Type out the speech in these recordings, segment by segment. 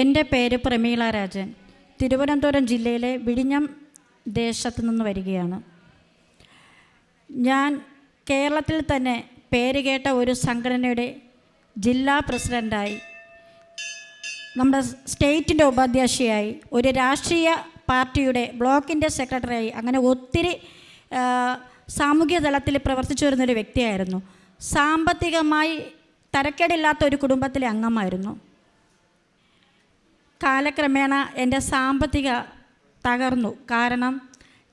എന്റെ പേര് പ്രമീള രാജൻ. തിരുവനന്തപുരം ജില്ലയിലെ വിഴിഞ്ഞം ദേശത്ത് നിന്ന് വരികയാണ്. ഞാൻ കേരളത്തിൽ തന്നെ പേരുകേട്ട ഒരു സംഘടനയുടെ ജില്ലാ പ്രസിഡന്റായി നമ്മുടെ സ്റ്റേറ്റിന്റെ ഉപാധ്യക്ഷയായി ഒരു രാഷ്ട്രീയ പാർട്ടിയുടെ ബ്ലോക്കിന്റെ സെക്രട്ടറിയായി അങ്ങനെ ഒത്തിരി സാമൂഹ്യ തലത്തിൽ പ്രവർത്തിച്ചു വരുന്നൊരു വ്യക്തിയായിരുന്നു. സാമ്പത്തികമായി തരക്കേടില്ലാത്ത ഒരു കുടുംബത്തിലെ അംഗമായിരുന്നു. കാലക്രമേണ എന്റെ സാമ്പത്തിക തകർന്നു. കാരണം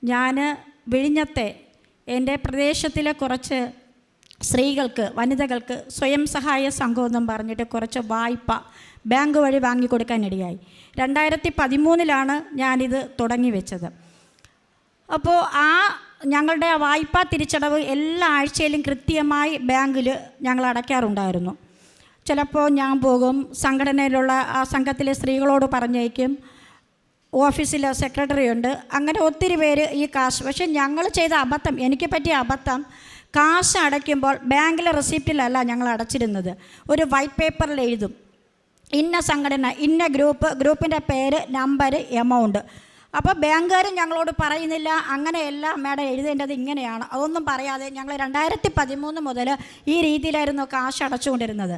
ഞാൻ വിഴിഞ്ഞത്തെ എന്റെ പ്രദേശത്തിലെ കുറച്ച് സ്ത്രീകൾക്ക് വനിതകൾക്ക് സ്വയം സഹായ സംഘമെന്നും പറഞ്ഞിട്ട് കുറച്ച് വായ്പ ബാങ്ക് വഴി വാങ്ങിക്കൊടുക്കാനിടയായി രണ്ടായിരത്തി പതിമൂന്നിലാണ് ഞാനിത് തുടങ്ങി വെച്ചത്. അപ്പോൾ ആ ഞങ്ങളുടെ വായ്പാ തിരിച്ചടവ് എല്ലാ ആഴ്ചയിലും കൃത്യമായി ബാങ്കിൽ ഞങ്ങൾ അടയ്ക്കാറുണ്ടായിരുന്നു. ചിലപ്പോൾ ഞാൻ പോകും. സംഘടനയിലുള്ള ആ സംഘത്തിലെ സ്ത്രീകളോട് പറഞ്ഞേക്കും. ഓഫീസിലെ സെക്രട്ടറി ഉണ്ട്. അങ്ങനെ ഒത്തിരി പേര് ഈ കാശ് പക്ഷെ ഞങ്ങൾ ചെയ്ത അബദ്ധം എനിക്ക് പറ്റിയ അബദ്ധം കാശ് അടയ്ക്കുമ്പോൾ ബാങ്കിലെ റെസിപ്റ്റിലല്ല ഞങ്ങൾ അടച്ചിരുന്നത്. ഒരു വൈറ്റ് പേപ്പറിൽ എഴുതും. ഇന്ന സംഘടന ഇന്ന ഗ്രൂപ്പ് ഗ്രൂപ്പിന്റെ പേര് നമ്പർ എമൗണ്ട്. അപ്പോൾ ബാങ്കുകാർ ഞങ്ങളോട് പറയുന്നില്ല. അങ്ങനെയല്ല മാഡം എഴുതേണ്ടത് ഇങ്ങനെയാണ്. അതൊന്നും പറയാതെ ഞങ്ങൾ രണ്ടായിരത്തി പതിമൂന്ന് മുതൽ ഈ രീതിയിലായിരുന്നു കാശ് അടച്ചുകൊണ്ടിരുന്നത്.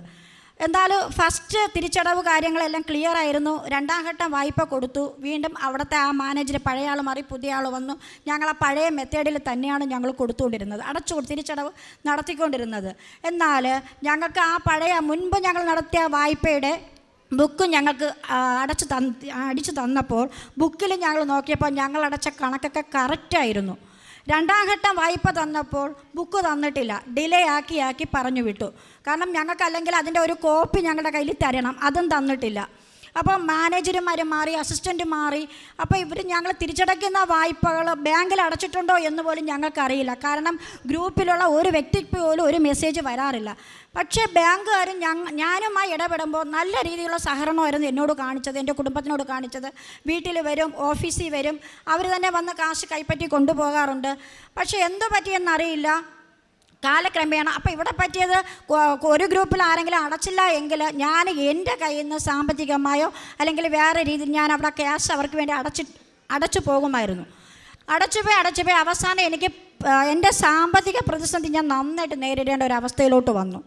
എന്തായാലും ഫസ്റ്റ് തിരിച്ചടവ് കാര്യങ്ങളെല്ലാം ക്ലിയർ ആയിരുന്നു. രണ്ടാം ഘട്ടം വായ്പ കൊടുത്തു. വീണ്ടും അവിടുത്തെ ആ മാനേജർ പഴയ ആൾ മാറി പുതിയ ആൾ വന്നു. ഞങ്ങൾ ആ പഴയ മെത്തേഡിൽ തന്നെയാണ് ഞങ്ങൾ കൊടുത്തുകൊണ്ടിരുന്നത്. അടച്ചു തിരിച്ചടവ് നടത്തിക്കൊണ്ടിരുന്നത്. എന്നാൽ ഞങ്ങൾക്ക് ആ പഴയ മുൻപ് ഞങ്ങൾ നടത്തിയ വായ്പയുടെ ബുക്ക് ഞങ്ങൾക്ക് അടച്ചു തന്ന് അടിച്ചു തന്നപ്പോൾ ബുക്കിൽ ഞങ്ങൾ നോക്കിയപ്പോൾ ഞങ്ങൾ അടച്ച കണക്കൊക്കെ കറക്റ്റായിരുന്നു രണ്ടാം ഘട്ടം വായ്പ തന്നപ്പോൾ ബുക്ക് തന്നിട്ടില്ല. ഡിലേ ആക്കി ആക്കി പറഞ്ഞു വിട്ടു. കാരണം ഞങ്ങൾക്ക് അല്ലെങ്കിൽ അതിന്റെ ഒരു കോപ്പി ഞങ്ങളുടെ കയ്യിൽ തരണം. അതും തന്നിട്ടില്ല. അപ്പോൾ മാനേജർമാർ മാറി അസിസ്റ്റന്റ് മാറി. അപ്പോൾ ഇവർ ഞങ്ങൾ തിരിച്ചടയ്ക്കുന്ന വായ്പകൾ ബാങ്കിൽ അടച്ചിട്ടുണ്ടോ എന്ന് പോലും ഞങ്ങൾക്കറിയില്ല. കാരണം ഗ്രൂപ്പിലുള്ള ഒരു വ്യക്തിക്ക് പോലും ഒരു മെസ്സേജ് വരാറില്ല. പക്ഷേ ബാങ്കുകാർ ഞാനുമായി ഇടപെടുമ്പോൾ നല്ല രീതിയിലുള്ള സഹകരണമായിരുന്നു എന്നോട് കാണിച്ചത് എന്റെ കുടുംബത്തിനോട് കാണിച്ചത്. വീട്ടിൽ വരും ഓഫീസിൽ വരും. അവർ തന്നെ വന്ന് കാശ് കൈപ്പറ്റി കൊണ്ടുപോകാറുണ്ട്. പക്ഷേ എന്തു പറ്റിയെന്നറിയില്ല. കാലക്രമേണ. അപ്പോൾ ഇവിടെ പറ്റിയത് ഒരു ഗ്രൂപ്പിൽ ആരെങ്കിലും അടച്ചില്ല എങ്കിൽ ഞാൻ എന്റെ കയ്യിൽ നിന്ന് സാമ്പത്തികമായോ അല്ലെങ്കിൽ വേറെ രീതിയിൽ ഞാൻ അവിടെ ക്യാഷ് അവർക്ക് വേണ്ടി അടച്ച് അടച്ചു പോകുമായിരുന്നു. അടച്ചുപോയി അടച്ചുപോയി അവസാനം എനിക്ക് എന്റെ സാമ്പത്തിക പ്രതിസന്ധി ഞാൻ നന്നായിട്ട് നേരിടേണ്ട ഒരു അവസ്ഥയിലോട്ട് വന്നു.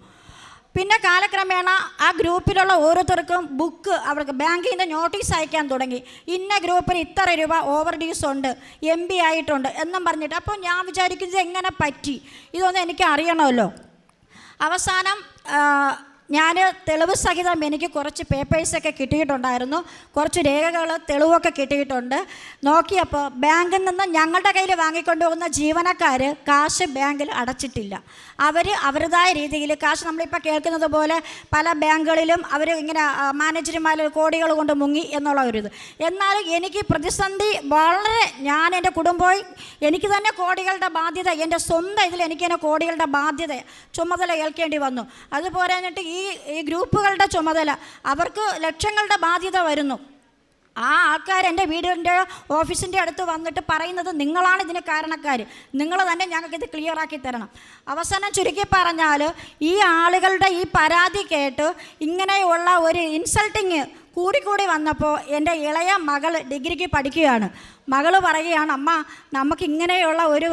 പിന്നെ കാലക്രമേണ ആ ഗ്രൂപ്പിലുള്ള ഓരോരുത്തർക്കും ബുക്ക് അവർക്ക് ബാങ്കിൽ നിന്ന് നോട്ടീസ് അയക്കാൻ തുടങ്ങി. ഇന്ന ഗ്രൂപ്പിൽ ഇത്ര രൂപ ഓവർ ഡ്യൂസ് ഉണ്ട് എം ബി ആയിട്ടുണ്ട് എന്നും പറഞ്ഞിട്ട്. അപ്പോൾ ഞാൻ വിചാരിക്കുന്നത് എങ്ങനെ പറ്റി? ഇതൊന്നും എനിക്ക് അറിയണമല്ലോ. അവസാനം ഞാൻ തെളിവ് സഹിതം എനിക്ക് കുറച്ച് പേപ്പേഴ്സൊക്കെ കിട്ടിയിട്ടുണ്ടായിരുന്നു. കുറച്ച് രേഖകൾ തെളിവൊക്കെ കിട്ടിയിട്ടുണ്ട്. നോക്കിയപ്പോൾ ബാങ്കിൽ നിന്ന് ഞങ്ങളുടെ കയ്യിൽ വാങ്ങിക്കൊണ്ടുപോകുന്ന ജീവനക്കാർ കാശ് ബാങ്കിൽ അടച്ചിട്ടില്ല. അവർ അവരുടേതായ രീതിയിൽ കാശ് നമ്മളിപ്പോൾ കേൾക്കുന്നത് പോലെ പല ബാങ്കുകളിലും അവർ ഇങ്ങനെ മാനേജർമാർ കോടികൾ കൊണ്ട് മുങ്ങി എന്നുള്ള ഒരു ഇത്. എന്നാൽ എനിക്ക് പ്രതിസന്ധി വളരെ ഞാൻ എന്റെ കുടുംബവും എനിക്ക് തന്നെ കോടികളുടെ ബാധ്യത എന്റെ സ്വന്തം ഇതിൽ എനിക്ക് തന്നെ കോടികളുടെ ബാധ്യത ചുമതല ഏൽക്കേണ്ടി വന്നു. അതുപോലെ എന്നിട്ട് ഈ ഈ ഈ ഗ്രൂപ്പുകളുടെ ചുമതല. അവർക്ക് ലക്ഷങ്ങളുടെ ബാധ്യത വരുന്നു. ആ ആൾക്കാർ എന്റെ വീടിന്റെ ഓഫീസിന്റെ അടുത്ത് വന്നിട്ട് പറയുന്നത് നിങ്ങളാണ് ഇതിന് കാരണക്കാർ നിങ്ങൾ തന്നെ ഞങ്ങൾക്ക് ഇത് ക്ലിയർ ആക്കി തരണം. അവസാനം ചുരുക്കി പറഞ്ഞാൽ ഈ ആളുകളുടെ ഈ പരാതി കേട്ട് ഇങ്ങനെയുള്ള ഒരു ഇൻസൾട്ടിങ് കൂടിക്കൂടി വന്നപ്പോൾ എന്റെ ഇളയ മകൾ ഡിഗ്രിക്ക് പഠിക്കുകയാണ്. മകൾ പറയുകയാണ് അമ്മ നമുക്ക് ഇങ്ങനെയുള്ള ഒരു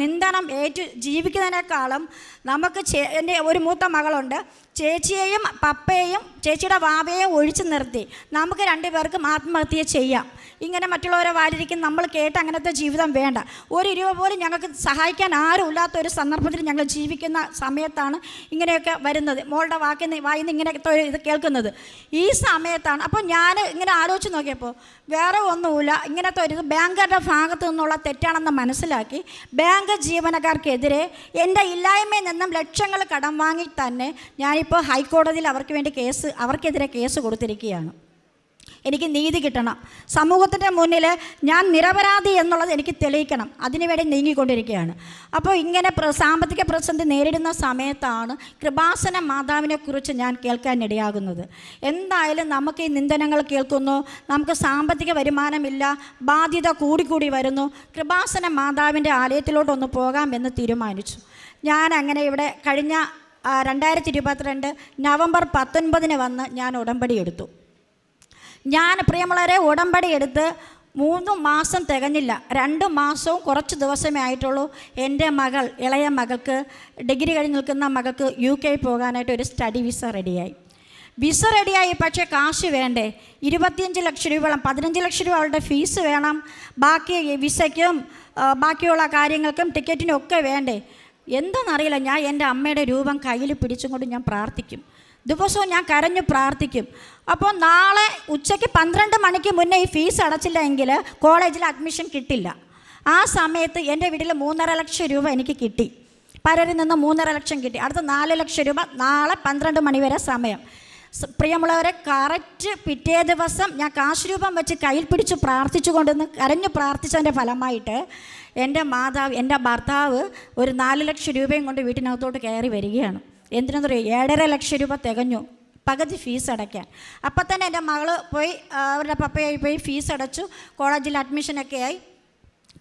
നിന്ദനം ഏറ്റു ജീവിക്കുന്നതിനേക്കാളും നമുക്ക് എന്റെ ഒരു മൂത്ത മകളുണ്ട്. ചേച്ചിയെയും പപ്പയെയും ചേച്ചിയുടെ വാവയെയും ഒഴിച്ചു നിർത്തി. നമുക്ക് രണ്ടുപേർക്കും ആത്മഹത്യ ചെയ്യാം. ഇങ്ങനെ മറ്റുള്ളവരെ വാലിരിക്കും നമ്മൾ കേട്ട് അങ്ങനത്തെ ജീവിതം വേണ്ട. ഒരു രൂപ പോലും ഞങ്ങൾക്ക് സഹായിക്കാൻ ആരും ഇല്ലാത്ത ഒരു സന്ദർഭത്തിൽ ഞങ്ങൾ ജീവിക്കുന്ന സമയത്താണ് ഇങ്ങനെയൊക്കെ വരുന്നത്. മോളുടെ വാക്കിൽ നിന്ന് വായിന്ന് ഇങ്ങനെയൊക്കെ ഇത് കേൾക്കുന്നത്. ഈ സമയത്താണ്. അപ്പോൾ ഞാൻ ഇങ്ങനെ ആലോചിച്ച് നോക്കിയപ്പോൾ വേറെ ഒന്നുമില്ല. ഇങ്ങനത്തെ ഒരു ബാങ്കറുടെ ഭാഗത്ത് നിന്നുള്ള തെറ്റാണെന്ന് മനസ്സിലാക്കി ബാങ്ക് ജീവനക്കാർക്കെതിരെ എന്റെ ഇല്ലായ്മയിൽ നിന്നും ലക്ഷങ്ങൾ കടം വാങ്ങി തന്നെ ഞാനിപ്പോൾ ഹൈക്കോടതിയിൽ അവർക്ക് വേണ്ടി കേസ് അവർക്കെതിരെ കേസ് കൊടുത്തിരിക്കുകയാണ്. എനിക്ക് നീതി കിട്ടണം. സമൂഹത്തിന്റെ മുന്നിൽ ഞാൻ നിരപരാധി എന്നുള്ളത് എനിക്ക് തെളിയിക്കണം. അതിനുവേണ്ടി നീങ്ങിക്കൊണ്ടിരിക്കുകയാണ്. അപ്പോൾ ഇങ്ങനെ സാമ്പത്തിക പ്രതിസന്ധി നേരിടുന്ന സമയത്താണ് കൃപാസന മാതാവിനെക്കുറിച്ച് ഞാൻ കേൾക്കാനിടയാകുന്നത് എന്തായാലും നമുക്ക് ഈ നിന്ദനങ്ങൾ കേൾക്കുന്നു. നമുക്ക് സാമ്പത്തിക വരുമാനമില്ല. ബാധ്യത കൂടിക്കൂടി വരുന്നു. കൃപാസന മാതാവിന്റെ ആലയത്തിലോട്ടൊന്ന് പോകാമെന്ന് തീരുമാനിച്ചു. ഞാൻ അങ്ങനെ ഇവിടെ കഴിഞ്ഞ രണ്ടായിരത്തി ഇരുപത്തിരണ്ട് നവംബർ പത്തൊൻപതിന് വന്ന് ഞാൻ ഉടമ്പടി എടുത്തു. ഞാൻ പ്രിയമുള്ളവരെ ഉടമ്പടി എടുത്ത് മൂന്ന് മാസം തികഞ്ഞില്ല. രണ്ട് മാസവും കുറച്ച് ദിവസമേ ആയിട്ടുള്ളൂ എന്റെ മകൾ ഇളയ മകൾക്ക് ഡിഗ്രി കഴിഞ്ഞ് നിൽക്കുന്ന മകൾക്ക് യു കെ പോകാനായിട്ട് ഒരു സ്റ്റഡി വിസ റെഡിയായി. വിസ റെഡിയായി പക്ഷേ കാശ് വേണ്ടേ? ഇരുപത്തിയഞ്ച് ലക്ഷം രൂപയോളം പതിനഞ്ച് ലക്ഷം രൂപ അവളുടെ ഫീസ് വേണം. ബാക്കി വിസയ്ക്കും ബാക്കിയുള്ള കാര്യങ്ങൾക്കും ടിക്കറ്റിനും ഒക്കെ വേണ്ടേ? എന്താണെന്നറിയില്ല ഞാൻ എന്റെ അമ്മയുടെ രൂപം കയ്യിൽ പിടിച്ചും കൊണ്ട് ഞാൻ പ്രാർത്ഥിക്കും. ദിവസവും ഞാൻ കരഞ്ഞു പ്രാർത്ഥിക്കും. അപ്പോൾ നാളെ ഉച്ചയ്ക്ക് പന്ത്രണ്ട് മണിക്ക് മുന്നേ ഈ ഫീസ് അടച്ചില്ല എങ്കിൽ കോളേജിൽ അഡ്മിഷൻ കിട്ടില്ല. ആ സമയത്ത് എന്റെ വീട്ടിൽ മൂന്നര ലക്ഷം രൂപ എനിക്ക് കിട്ടി. പലരിൽ നിന്ന് മൂന്നര ലക്ഷം കിട്ടി. അടുത്ത നാല് ലക്ഷം രൂപ നാളെ പന്ത്രണ്ട് മണി വരെ സമയം. പ്രിയമുള്ളവരെ കറക്റ്റ് പിറ്റേ ദിവസം ഞാൻ കാശ് രൂപം വെച്ച് കയ്യിൽ പിടിച്ച് പ്രാർത്ഥിച്ചു കൊണ്ടുവന്ന് കരഞ്ഞു പ്രാർത്ഥിച്ചതിന്റെ ഫലമായിട്ട് എന്റെ മാതാവ് എന്റെ ഭർത്താവ് ഒരു നാല് ലക്ഷം രൂപയും കൊണ്ട് വീട്ടിനകത്തോട്ട് കയറി വരികയാണ്. എന്തിനെന്ന് പറയുക ഏഴര ലക്ഷം രൂപ തികഞ്ഞു. പകുതി ഫീസ് അടയ്ക്കാൻ. അപ്പം തന്നെ എന്റെ മകൾ പോയി അവരുടെ പപ്പയായി പോയി ഫീസ് അടച്ചു കോളേജിൽ അഡ്മിഷനൊക്കെ ആയി.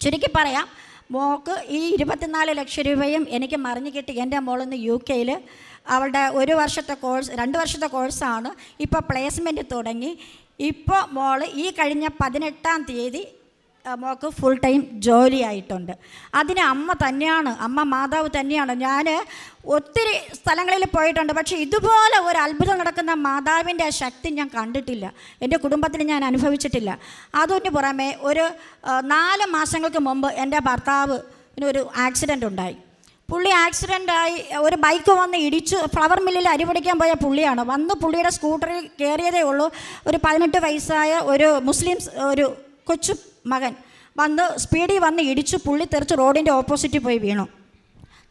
ചുരുക്കി പറയാം മോക്ക് ഈ ഇരുപത്തിനാല് ലക്ഷം രൂപയും എനിക്ക് മറിഞ്ഞു കിട്ടി എന്റെ മോളിന്ന് യു കെയിൽ അവളുടെ ഒരു വർഷത്തെ കോഴ്സ് രണ്ട് വർഷത്തെ കോഴ്സാണ്. ഇപ്പോൾ പ്ലേസ്മെന്റ് തുടങ്ങി. ഇപ്പോൾ മോൾ ഈ കഴിഞ്ഞ പതിനെട്ടാം തീയതി മോക്ക് ഫുൾ ടൈം ജോലിയായിട്ടുണ്ട് അതിന് അമ്മ തന്നെയാണ് അമ്മ മാതാവ് തന്നെയാണ്. ഞാൻ ഒത്തിരി സ്ഥലങ്ങളിൽ പോയിട്ടുണ്ട്. പക്ഷേ ഇതുപോലെ ഒരു അത്ഭുതം നടക്കുന്ന മാതാവിന്റെ ശക്തി ഞാൻ കണ്ടിട്ടില്ല. എന്റെ കുടുംബത്തിൽ ഞാൻ അനുഭവിച്ചിട്ടില്ല. അതിന് പുറമെ ഒരു നാല് മാസങ്ങൾക്ക് മുമ്പ് എന്റെ ഭർത്താവ് ഒരു ആക്സിഡന്റ് ഉണ്ടായി. പുള്ളി ആക്സിഡന്റായി ഒരു ബൈക്ക് വന്ന് ഇടിച്ചു ഫ്ലവർ മില്ലിൽ അരിപിടിക്കാൻ പോയ പുള്ളിയാണ്. വന്ന് പുള്ളിയുടെ സ്കൂട്ടറിൽ കയറിയതേ ഉള്ളൂ. ഒരു പതിനെട്ട് വയസ്സായ ഒരു മുസ്ലിംസ് ഒരു കൊച്ചു മകൻ. വന്ന് സ്പീഡിൽ വന്ന് ഇടിച്ചു പുള്ളി തെറിച്ച് റോഡിന്റെ ഓപ്പോസിറ്റ് പോയി വീണു.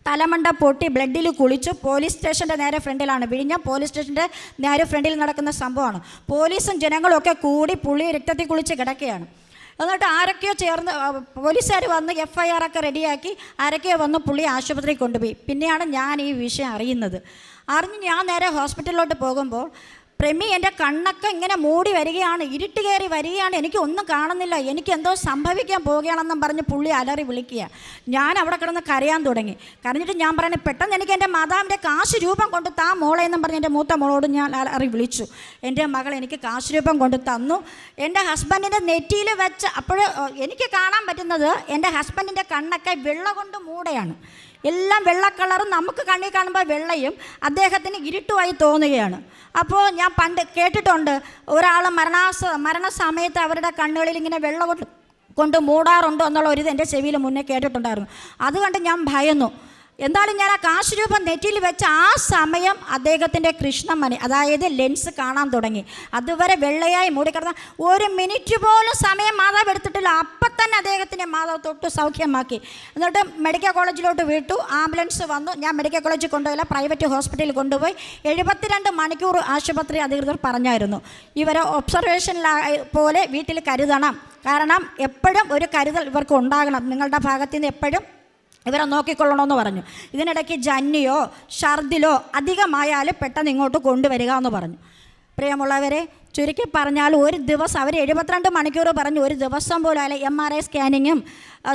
തലമണ്ട പൊട്ടി ബ്ലഡിൽ കുളിച്ചു പോലീസ് സ്റ്റേഷന്റെ നേരെ ഫ്രണ്ടിലാണ് വിഴിഞ്ഞ പോലീസ് സ്റ്റേഷന്റെ നേരെ ഫ്രണ്ടിൽ നടക്കുന്ന സംഭവമാണ്. പോലീസും ജനങ്ങളും ഒക്കെ കൂടി പുള്ളി രക്തത്തിൽ കുളിച്ച് കിടക്കുകയാണ്. എന്നിട്ട് ആരൊക്കെയോ ചേർന്ന് പോലീസുകാർ വന്ന് എഫ് ഐ ആർ ഒക്കെ റെഡിയാക്കി ആരൊക്കെയോ വന്ന് പുള്ളി ആശുപത്രിയിൽ കൊണ്ടുപോയി. പിന്നെയാണ് ഞാൻ ഈ വിഷയം അറിയുന്നത്. അറിഞ്ഞ് ഞാൻ നേരെ ഹോസ്പിറ്റലിലോട്ട് പോകുമ്പോൾ പ്രമി എന്റെ കണ്ണൊക്കെ ഇങ്ങനെ മൂടി വരികയാണ് ഇരുട്ട് കയറി വരികയാണ് എനിക്ക് ഒന്നും കാണുന്നില്ല എനിക്ക് എന്തോ സംഭവിക്കാൻ പോവുകയാണെന്നും പറഞ്ഞ് പുള്ളി അലറി വിളിക്കുക. ഞാൻ അവിടെ കിടന്ന് കരയാൻ തുടങ്ങി. കരഞ്ഞിട്ട് ഞാൻ പറഞ്ഞു പെട്ടെന്ന് എനിക്ക് എന്റെ മാതാവിന്റെ കാശ് രൂപം കൊണ്ട് താ മോളെ എന്നും പറഞ്ഞ് എന്റെ മൂത്ത മോളോട് ഞാൻ അലറി വിളിച്ചു. എന്റെ മകൾ എനിക്ക് കാശ് രൂപം കൊണ്ട് തന്നു. എന്റെ ഹസ്ബൻഡിന്റെ നെറ്റിയിൽ വെച്ച് അപ്പോൾ എനിക്ക് കാണാൻ പറ്റുന്നത് എന്റെ ഹസ്ബൻഡിന്റെ കണ്ണൊക്കെ വെള്ള കൊണ്ട് മൂടെയാണ്. എല്ലാം വെള്ള കളറും നമുക്ക് കണ്ണിൽ കാണുമ്പോൾ വെള്ളയും അദ്ദേഹത്തിന് ഇരുട്ടുമായി തോന്നുകയാണ്. അപ്പോൾ ഞാൻ പണ്ട് കേട്ടിട്ടുണ്ട് ഒരാൾ മരണാസ മരണസമയത്ത് അവരുടെ കണ്ണുകളിൽ ഇങ്ങനെ വെള്ളം കൊണ്ട് മൂടാറുണ്ടോ എന്നുള്ള ഒരു എന്റെ ചെവിയിൽ മുന്നേ കേട്ടിട്ടുണ്ടായിരുന്നു. അതുകൊണ്ട് ഞാൻ ഭയന്നു. എന്തായാലും ഞാൻ ആ കാശ് രൂപം നെറ്റിയിൽ വെച്ച ആ സമയം അദ്ദേഹത്തിന്റെ കൃഷ്ണമണി അതായത് ലെൻസ് കാണാൻ തുടങ്ങി. അതുവരെ വെള്ളയായി മൂടിക്കിടന്ന ഒരു മിനിറ്റ് പോലും സമയം മാതാവ് എടുത്തിട്ടില്ല. അപ്പം തന്നെ അദ്ദേഹത്തിന്റെ മാതാവ് തൊട്ട് സൗഖ്യമാക്കി. എന്നിട്ട് മെഡിക്കൽ കോളേജിലോട്ട് വിട്ടു. ആംബുലൻസ് വന്നു. ഞാൻ മെഡിക്കൽ കോളേജിൽ കൊണ്ടുപോയില്ല. പ്രൈവറ്റ് ഹോസ്പിറ്റലിൽ കൊണ്ടുപോയി. എഴുപത്തിരണ്ട് മണിക്കൂർ ആശുപത്രി അധികൃതർ പറഞ്ഞായിരുന്നു. ഇവരെ ഒബ്സർവേഷനിലായി പോലെ വീട്ടിൽ കരുതണം. കാരണം എപ്പോഴും ഒരു കരുതൽ ഇവർക്ക് ഉണ്ടാകണം. നിങ്ങളുടെ ഭാഗത്തു നിന്ന് എപ്പോഴും ഇവരെ നോക്കിക്കൊള്ളണമെന്ന് പറഞ്ഞു. ഇതിനിടയ്ക്ക് ജന്നിയോ ഷർദിലോ അധികമായാൽ പെട്ടെന്ന് ഇങ്ങോട്ട് കൊണ്ടുവരിക എന്ന് പറഞ്ഞു. പ്രിയമുള്ളവരെ ചുരുക്കി പറഞ്ഞാൽ ഒരു ദിവസം അവർ എഴുപത്തിരണ്ട് മണിക്കൂർ പറഞ്ഞു ഒരു ദിവസം പോലും അല്ല എം ആർ ഐ സ്കാനിങ്ങും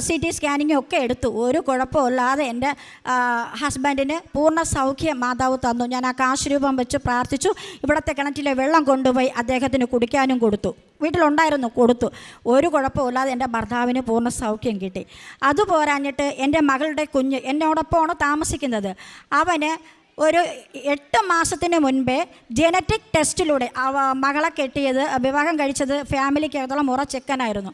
സി ടി സ്കാനിങ്ങും ഒക്കെ എടുത്തു. ഒരു കുഴപ്പമില്ലാതെ എന്റെ ഹസ്ബൻഡിന് പൂർണ സൗഖ്യം മാതാവ് തന്നു. ഞാൻ ആ കാശ് രൂപം വെച്ച് പ്രാർത്ഥിച്ചു. ഇവിടുത്തെ കിണറ്റിലെ വെള്ളം കൊണ്ടുപോയി അദ്ദേഹത്തിന് കുടിക്കാനും കൊടുത്തു. വീട്ടിലുണ്ടായിരുന്നു കൊടുത്തു. ഒരു കുഴപ്പമില്ലാതെ എന്റെ ഭർത്താവിന് പൂർണ സൗഖ്യം കിട്ടി. അതുപോരാഞ്ഞിട്ട് എന്റെ മകളുടെ കുഞ്ഞ് എന്നോടൊപ്പമാണ് താമസിക്കുന്നത്. അവന് ഒരു എട്ട് മാസത്തിന് മുൻപേ ജനറ്റിക് ടെസ്റ്റിലൂടെ മകളെ കെട്ടിയത് വിവാഹം കഴിച്ചത് ഫാമിലിക്കകത്തുള്ള മുറ ചെക്കനായിരുന്നു.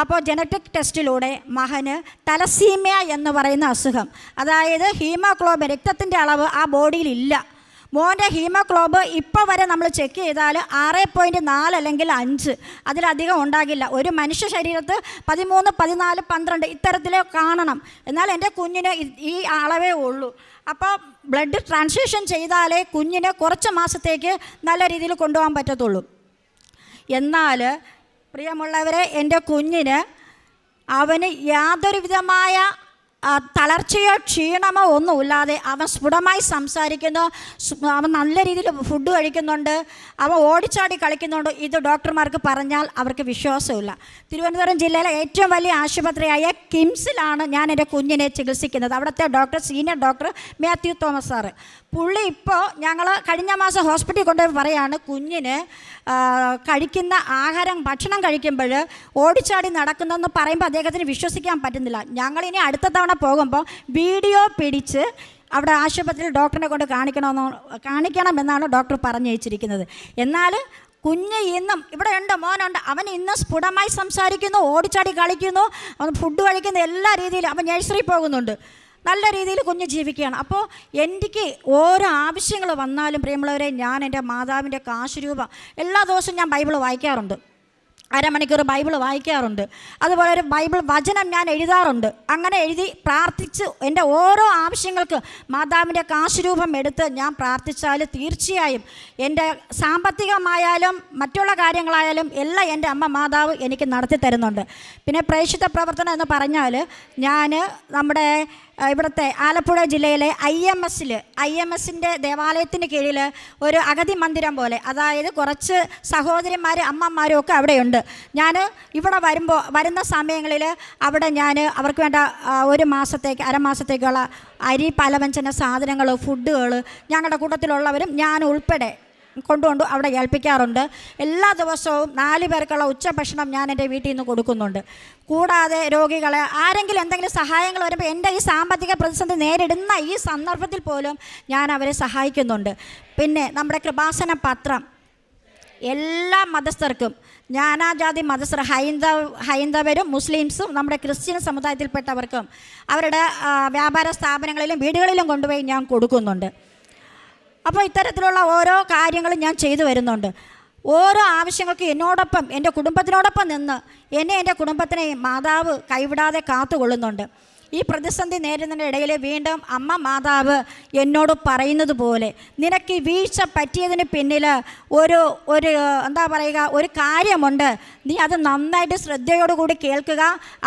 അപ്പോൾ ജനറ്റിക് ടെസ്റ്റിലൂടെ മകന് തലസീമിയ എന്ന് പറയുന്ന അസുഖം അതായത് ഹീമോഗ്ലോബിൻ രക്തത്തിന്റെ അളവ് ആ ബോഡിയിൽ ഇല്ല. മോന്റെ ഹീമോഗ്ലോബ് ഇപ്പോൾ വരെ നമ്മൾ ചെക്ക് ചെയ്താൽ ആറ് പോയിന്റ് നാല് അല്ലെങ്കിൽ അഞ്ച്. അതിലധികം ഉണ്ടാകില്ല. ഒരു മനുഷ്യ ശരീരത്ത് പതിമൂന്ന് പതിനാല് പന്ത്രണ്ട് ഇത്തരത്തിൽ കാണണം. എന്നാൽ എന്റെ കുഞ്ഞിന് ഈ അളവേ ഉള്ളൂ. അപ്പോൾ ബ്ലഡ് ട്രാൻസ്ഫ്യൂഷൻ ചെയ്താലേ കുഞ്ഞിന് കുറച്ച് മാസത്തേക്ക് നല്ല രീതിയിൽ കൊണ്ടുപോകാൻ പറ്റത്തുള്ളൂ. എന്നാൽ പ്രിയമുള്ളവരെ എന്റെ കുഞ്ഞിന് അവന് യാതൊരു വിധമായ തളർച്ചയോ ക്ഷീണമോ ഒന്നുമില്ലാതെ അവൻ സ്ഫുടമായി സംസാരിക്കുന്നു. അവൻ നല്ല രീതിയിൽ ഫുഡ് കഴിക്കുന്നുണ്ട്. അവൻ ഓടിച്ചാടി കളിക്കുന്നുണ്ട്. ഇത് ഡോക്ടർമാർക്ക് പറഞ്ഞാൽ അവർക്ക് വിശ്വാസമില്ല. തിരുവനന്തപുരം ജില്ലയിലെ ഏറ്റവും വലിയ ആശുപത്രിയായ കിംസിലാണ് ഞാൻ എന്റെ കുഞ്ഞിനെ ചികിത്സിക്കുന്നത്. അവിടുത്തെ doctor senior doctor Mathew Thomas sir. പുള്ളി ഇപ്പോൾ ഞങ്ങൾ കഴിഞ്ഞ മാസം ഹോസ്പിറ്റലിൽ കൊണ്ടുപോയി പറയാണ് കുഞ്ഞിന് കഴിക്കുന്ന ആഹാരം ഭക്ഷണം കഴിക്കുമ്പോൾ ഓടിച്ചാടി നടക്കുന്നതെന്ന് പറയുമ്പോൾ അദ്ദേഹത്തിന് വിശ്വസിക്കാൻ പറ്റുന്നില്ല. ഞങ്ങളിനി അടുത്ത തവണ പോകുമ്പോൾ വീഡിയോ പിടിച്ച് അവിടെ ആശുപത്രിയിൽ ഡോക്ടറിനെ കൊണ്ട് കാണിക്കണമെന്ന് കാണിക്കണമെന്നാണ് ഡോക്ടർ പറഞ്ഞു വെച്ചിരിക്കുന്നത് എന്നാൽ കുഞ്ഞ് ഇന്നും ഇവിടെ ഉണ്ട് മോനുണ്ട് അവൻ ഇന്ന് സ്ഫുടമായി സംസാരിക്കുന്നു ഓടിച്ചാടി കളിക്കുന്നു അവൻ ഫുഡ് കഴിക്കുന്ന എല്ലാ രീതിയിലും അവൻ നഴ്സറി പോകുന്നുണ്ട്. നല്ല രീതിയിൽ കുഞ്ഞ് ജീവിക്കുകയാണ്. അപ്പോൾ എനിക്ക് ഓരോ ആവശ്യങ്ങൾ വന്നാലും പ്രിയമുള്ളവരെ ഞാൻ എന്റെ മാതാവിന്റെ കാശുരൂപ എല്ലാ ദിവസവും ഞാൻ ബൈബിൾ വായിക്കാറുണ്ട്. അരമണിക്കൂർ ബൈബിൾ വായിക്കാറുണ്ട്. അതുപോലെ ഒരു ബൈബിൾ വചനം ഞാൻ എഴുതാറുണ്ട്. അങ്ങനെ എഴുതി പ്രാർത്ഥിച്ച് എന്റെ ഓരോ ആവശ്യങ്ങൾക്ക് മാതാവിന്റെ കാശുരൂപം എടുത്ത് ഞാൻ പ്രാർത്ഥിച്ചാൽ തീർച്ചയായും എന്റെ സാമ്പത്തികമായാലും മറ്റുള്ള കാര്യങ്ങളായാലും എല്ലാം എന്റെ അമ്മ മാതാവ് എനിക്ക് നടത്തി തരുന്നുണ്ട് പിന്നെ പ്രേക്ഷിത പ്രവർത്തനം എന്ന് പറഞ്ഞാൽ ഞാൻ നമ്മുടെ ഇവിടുത്തെ ആലപ്പുഴ ജില്ലയിലെ ഐ എം എസിൽ ഐ എം എസിന്റെ ദേവാലയത്തിന് കീഴിൽ ഒരു അഗതി മന്ദിരം പോലെ അതായത് കുറച്ച് സഹോദരിമാരും അമ്മമാരും ഒക്കെ അവിടെയുണ്ട്. ഞാൻ ഇവിടെ വരുമ്പോൾ വരുന്ന സമയങ്ങളിൽ അവിടെ ഞാൻ അവർക്ക് വേണ്ട ഒരു മാസത്തേക്ക് അരമാസത്തേക്കുള്ള അരി പലവ്യഞ്ജന സാധനങ്ങൾ ഫുഡുകൾ ഞങ്ങളുടെ കൂട്ടത്തിലുള്ളവരും ഞാൻ ഉൾപ്പെടെ കൊണ്ടുകൊണ്ട് അവിടെ ഏൽപ്പിക്കാറുണ്ട്. എല്ലാ ദിവസവും നാല് പേർക്കുള്ള ഉച്ചഭക്ഷണം ഞാൻ എന്റെ വീട്ടിൽ നിന്ന് കൊടുക്കുന്നുണ്ട്. കൂടാതെ രോഗികളെ ആരെങ്കിലും എന്തെങ്കിലും സഹായങ്ങൾ വരുമ്പോൾ എന്റെ ഈ സാമ്പത്തിക പ്രതിസന്ധി നേരിടുന്ന ഈ സന്ദർഭത്തിൽ പോലും ഞാൻ അവരെ സഹായിക്കുന്നുണ്ട്. പിന്നെ നമ്മുടെ കൃപാസന പത്രം. എല്ലാ മതസ്ഥർക്കും ജ്ഞാനാജാതി മതസ്ഥർ ഹൈന്ദവ ഹൈന്ദവരും മുസ്ലിംസും നമ്മുടെ ക്രിസ്ത്യൻ സമുദായത്തിൽപ്പെട്ടവർക്കും അവരുടെ വ്യാപാര സ്ഥാപനങ്ങളിലും വീടുകളിലും കൊണ്ടുപോയി ഞാൻ കൊടുക്കുന്നുണ്ട്. അപ്പോൾ ഇത്തരത്തിലുള്ള ഓരോ കാര്യങ്ങളും ഞാൻ ചെയ്തു വരുന്നുണ്ട്. ഓരോ ആവശ്യങ്ങൾക്ക് എന്നോടൊപ്പം എന്റെ കുടുംബത്തിനോടൊപ്പം നിന്ന് എന്നെ എന്റെ കുടുംബത്തിനെ മാതാവ് കൈവിടാതെ കാത്തുകൊള്ളുന്നുണ്ട്. ഈ പ്രതിസന്ധി നേരിടുന്നതിന്റെ ഇടയിൽ വീണ്ടും അമ്മ മാതാവ് എന്നോട് പറയുന്നത് പോലെ നിനക്ക് ഈ വീഴ്ച പറ്റിയതിന് പിന്നിൽ ഒരു ഒരു എന്താ പറയുക ഒരു കാര്യമുണ്ട്. നീ അത് നന്നായിട്ട് ശ്രദ്ധയോടുകൂടി കേൾക്കുക.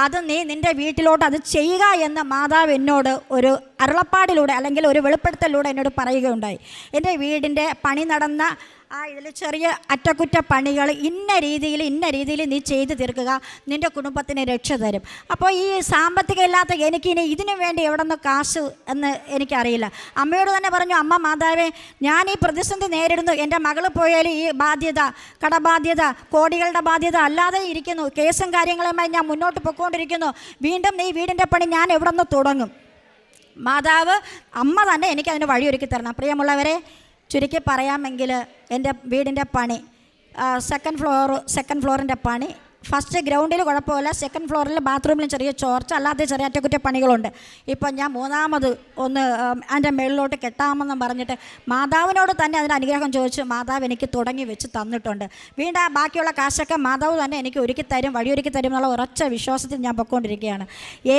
അത് നീ നിന്റെ വീട്ടിലോട്ട് അത് ചെയ്യുക എന്ന് മാതാവ് എന്നോട് ഒരു അരുളപ്പാടിലൂടെ അല്ലെങ്കിൽ ഒരു വെളിപ്പെടുത്തലിലൂടെ എന്നോട് പറയുകയുണ്ടായി. എന്റെ വീടിന്റെ പണി നടന്ന ആ ഇതിൽ ചെറിയ അറ്റകുറ്റപ്പണികൾ ഇന്ന രീതിയിൽ ഇന്ന രീതിയിൽ നീ ചെയ്തു തീർക്കുക നിന്റെ കുടുംബത്തിന് രക്ഷ തരും. അപ്പോൾ ഈ സാമ്പത്തികം ഇല്ലാത്ത എനിക്കിനി ഇതിനു വേണ്ടി എവിടെ നിന്ന് കാശ് എന്ന് എനിക്കറിയില്ല. അമ്മയോട് തന്നെ പറഞ്ഞു അമ്മ മാതാവേ ഞാൻ ഈ പ്രതിസന്ധി നേരിടുന്നു. എന്റെ മകൾ പോയാൽ ഈ ബാധ്യത കടബാധ്യത കോടികളുടെ ബാധ്യത അല്ലാതെ ഇരിക്കുന്നു. കേസും കാര്യങ്ങളുമായി ഞാൻ മുന്നോട്ട് പോയിക്കൊണ്ടിരിക്കുന്നു. വീണ്ടും നീ വീടിന്റെ പണി ഞാൻ എവിടെ നിന്ന് തുടങ്ങും? മാതാവ് അമ്മ തന്നെ എനിക്ക് അതിന് വഴിയൊരുക്കി തരണം. പ്രിയമുള്ളവരെ ചുരുക്കി പറയാമെങ്കിൽ എന്റെ വീടിന്റെ പണി സെക്കൻഡ് ഫ്ലോർ സെക്കൻഡ് ഫ്ലോറിന്റെ പണി ഫസ്റ്റ് ഗ്രൗണ്ടിൽ കുഴപ്പമില്ല. സെക്കൻഡ് ഫ്ലോറിൽ ബാത്റൂമിൽ ചെറിയ ചോർച്ച അല്ലാതെ ചെറിയ അറ്റകുറ്റപ്പണികളുണ്ട് ഇപ്പം ഞാൻ മൂന്നാമത് ഒന്ന് എന്റെ അതിന്റെ മുകളിലോട്ട് കെട്ടാമെന്നും പറഞ്ഞിട്ട് മാതാവിനോട് തന്നെ അതിന്റെ അനുഗ്രഹം ചോദിച്ചു മാതാവ് എനിക്ക് തുടങ്ങി വെച്ച് തന്നിട്ടുണ്ട്. വീണ്ടും ആ ബാക്കിയുള്ള കാശൊക്കെ മാതാവ് തന്നെ എനിക്ക് ഒരുക്കി തരും വഴിയൊരുക്കി തരും എന്നുള്ള ഉറച്ച വിശ്വാസത്തിൽ ഞാൻ പൊയ്ക്കൊണ്ടിരിക്കുകയാണ്.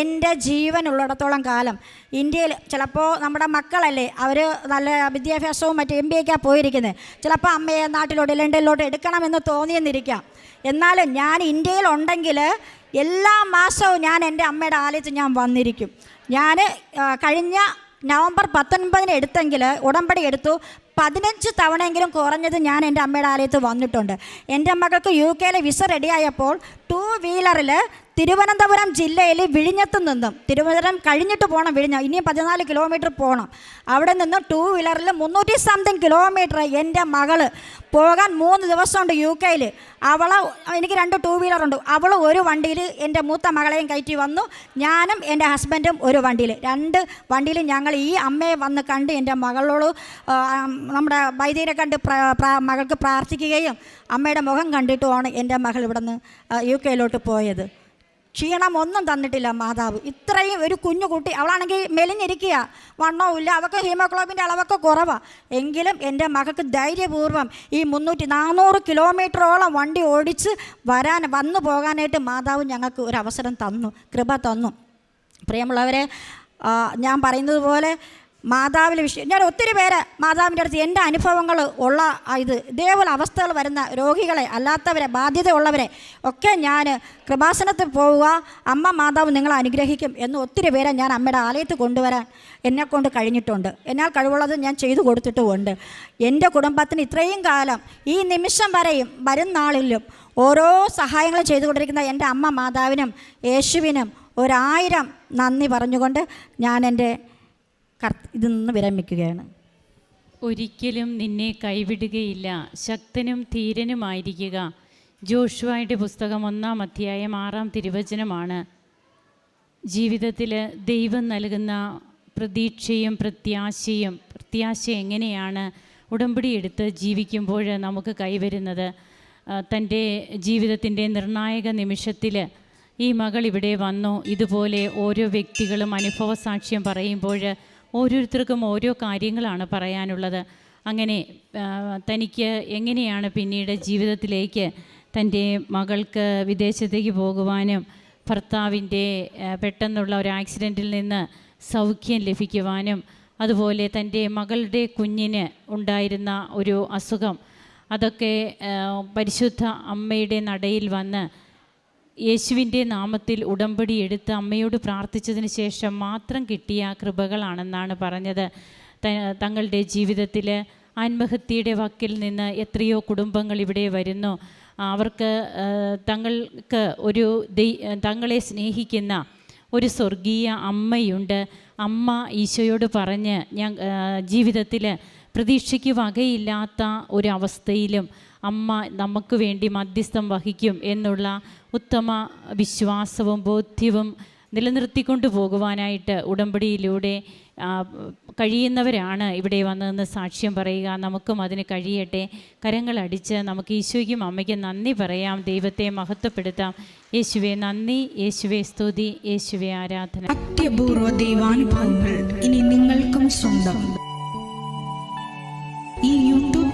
എന്റെ ജീവൻ ഉള്ളിടത്തോളം കാലം ഇന്ത്യയിൽ ചിലപ്പോൾ നമ്മുടെ മക്കളല്ലേ അവർ നല്ല വിദ്യാഭ്യാസവും മറ്റ് എം ബി എക്കാണ് പോയിരിക്കുന്നത് ചിലപ്പോൾ അമ്മയെ നാട്ടിലോട്ട് ലണ്ടനിലോട്ട് എടുക്കണമെന്ന് തോന്നിയെന്നിരിക്കാം. എന്നാലും ഞാൻ ഇന്ത്യയിലുണ്ടെങ്കിൽ എല്ലാ മാസവും ഞാൻ എന്റെ അമ്മയുടെ ആലയത്തിൽ ഞാൻ വന്നിരിക്കും. ഞാൻ കഴിഞ്ഞ നവംബർ പത്തൊൻപതിന് എടുത്തെങ്കിൽ ഉടമ്പടി എടുത്തു. പതിനഞ്ച് തവണയെങ്കിലും കുറഞ്ഞത് ഞാൻ എന്റെ അമ്മയുടെ ആലയത്ത് വന്നിട്ടുണ്ട്. എന്റെ മകൾക്ക് യു കെയിലെ വിസ റെഡിയായപ്പോൾ ടൂ വീലറിൽ തിരുവനന്തപുരം ജില്ലയിൽ വിഴിഞ്ഞത്ത് നിന്നും തിരുവനന്തപുരം കഴിഞ്ഞിട്ട് പോകണം വിഴിഞ്ഞ ഇനിയും പതിനാല് കിലോമീറ്റർ പോകണം അവിടെ നിന്ന് ടൂ വീലറിൽ മുന്നൂറ്റി സംതിങ് കിലോമീറ്റർ എന്റെ മകൾ പോകാൻ മൂന്ന് ദിവസമുണ്ട് യു കെയിൽ അവളെ എനിക്ക് രണ്ട് ടൂ വീലറുണ്ട് അവൾ ഒരു വണ്ടിയിൽ എന്റെ മൂത്ത മകളെയും കയറ്റി വന്നു. ഞാനും എന്റെ ഹസ്ബൻഡും ഒരു വണ്ടിയിൽ രണ്ട് വണ്ടിയിൽ ഞങ്ങൾ ഈ അമ്മയെ വന്ന് കണ്ട് എന്റെ മകളോട് നമ്മുടെ വൈദ്യരെ കണ്ട് മകൾക്ക് പ്രാർത്ഥിക്കുകയും അമ്മയുടെ മുഖം കണ്ടിട്ടുമാണ് എന്റെ മകൾ ഇവിടെ നിന്ന് യു കെയിലോട്ട് പോയത്. ക്ഷീണം ഒന്നും തന്നിട്ടില്ല മാതാവ്. ഇത്രയും ഒരു കുഞ്ഞു കുട്ടി അവളാണെങ്കിൽ മെലിഞ്ഞിരിക്കുക. വണ്ണവും ഇല്ല അവൾക്ക് ഹീമോഗ്ലോബിന്റെ അളവൊക്കെ കുറവാണ് എങ്കിലും എന്റെ മകൾക്ക് ധൈര്യപൂർവം ഈ മുന്നൂറ്റി നാനൂറ് കിലോമീറ്ററോളം വണ്ടി ഓടിച്ച് വരാൻ വന്നു പോകാനായിട്ട് മാതാവ് ഞങ്ങൾക്ക് ഒരു അവസരം തന്നു കൃപ തന്നു. പ്രിയമുള്ളവരെ ഞാൻ പറയുന്നത് പോലെ മാതാവിലെ വിഷയം. ഞാൻ ഒത്തിരി പേര് മാതാവിന്റെ അടുത്ത് എന്റെ അനുഭവങ്ങൾ ഉള്ള ഇത് ഇതേപോലെ അവസ്ഥകൾ വരുന്ന രോഗികളെ അല്ലാത്തവരെ ബാധ്യതയുള്ളവരെ ഒക്കെ ഞാൻ കൃപാസനത്തിൽ പോവുക. അമ്മ മാതാവ് നിങ്ങളെ അനുഗ്രഹിക്കും എന്ന് ഒത്തിരി പേരെ ഞാൻ അമ്മയുടെ ആലയത്ത് കൊണ്ടുവരാൻ എന്നെക്കൊണ്ട് കഴിഞ്ഞിട്ടുണ്ട്. എന്നാൽ കഴിവുള്ളത് ഞാൻ ചെയ്തു കൊടുത്തിട്ടുമുണ്ട്. എന്റെ കുടുംബത്തിന് ഇത്രയും കാലം ഈ നിമിഷം വരെയും വരും നാളിലും ഓരോ സഹായങ്ങളും ചെയ്തുകൊണ്ടിരിക്കുന്ന എന്റെ അമ്മ മാതാവിനും യേശുവിനും ഒരായിരം നന്ദി പറഞ്ഞുകൊണ്ട് ഞാൻ എന്റെ ഇതിൽ നിന്ന് വിരമിക്കുകയാണ് ഒരിക്കലും നിന്നെ കൈവിടുകയില്ല. ശക്തനും ധീരനുമായിരിക്കുക. ജോഷുവായുടെ പുസ്തകം ഒന്നാം അധ്യായം ആറാം തിരുവചനമാണ്. ജീവിതത്തിൽ ദൈവം നൽകുന്ന പ്രതീക്ഷയും പ്രത്യാശയും പ്രത്യാശ എങ്ങനെയാണ് ഉടമ്പടി എടുത്ത് ജീവിക്കുമ്പോൾ നമുക്ക് കൈവരുന്നത്? തന്റെ ജീവിതത്തിന്റെ നിർണായക നിമിഷത്തിൽ ഈ മകൾ ഇവിടെ വന്നു. ഇതുപോലെ ഓരോ വ്യക്തികളും അനുഭവ സാക്ഷ്യം പറയുമ്പോൾ ഓരോരുത്തർക്കും ഓരോ കാര്യങ്ങളാണ് പറയാനുള്ളത്. അങ്ങനെ തനിക്ക് എങ്ങനെയാണ് പിന്നീട് ജീവിതത്തിലേക്ക് തന്റെ മകൾക്ക് വിദേശത്തേക്ക് പോകുവാനും ഭർത്താവിന്റെ പെട്ടെന്നുള്ള ഒരു ആക്സിഡന്റിൽ നിന്ന് സൗഖ്യം ലഭിക്കുവാനും അതുപോലെ തന്റെ മകളുടെ കുഞ്ഞിന് ഉണ്ടായിരുന്ന ഒരു അസുഖം അതൊക്കെ പരിശുദ്ധ അമ്മയുടെ നടയിൽ വന്ന് യേശുവിന്റെ നാമത്തിൽ ഉടമ്പടി എടുത്ത് അമ്മയോട് പ്രാർത്ഥിച്ചതിന് ശേഷം മാത്രം കിട്ടിയ കൃപകളാണെന്നാണ് പറഞ്ഞത്. തങ്ങളുടെ ജീവിതത്തിൽ ആത്മഹത്യയുടെ വക്കിൽ നിന്ന് എത്രയോ കുടുംബങ്ങൾ ഇവിടെ വരുന്നു. അവർക്ക് തങ്ങൾക്ക് ഒരു തങ്ങളെ സ്നേഹിക്കുന്ന ഒരു സ്വർഗീയ അമ്മയുണ്ട്. അമ്മ ഈശോയോട് പറഞ്ഞ് ഞാൻ ജീവിതത്തിൽ പ്രതീക്ഷയ്ക്ക് വകയില്ലാത്ത ഒരവസ്ഥയിലും അമ്മ നമുക്ക് വേണ്ടി മധ്യസ്ഥം വഹിക്കും എന്നുള്ള ഉത്തമ വിശ്വാസവും ബോധ്യവും നിലനിർത്തിക്കൊണ്ടു പോകുവാനായിട്ട് ഉടമ്പടിയിലൂടെ കഴിയുന്നവരാണ് ഇവിടെ വന്നതെന്ന് സാക്ഷ്യം പറയുക. നമുക്കും അതിന് കഴിയട്ടെ. കരങ്ങളടിച്ച് നമുക്ക് ഈശോയ്ക്കും അമ്മയ്ക്കും നന്ദി പറയാം. ദൈവത്തെ മഹത്വപ്പെടുത്താം. യേശുവെ നന്ദി. യേശുവെ സ്തുതി. യേശുവെ ആരാധന. അത്യപൂർവ ദൈവാനുഭവങ്ങൾ ഇനി നിങ്ങൾക്കും സ്വന്തം.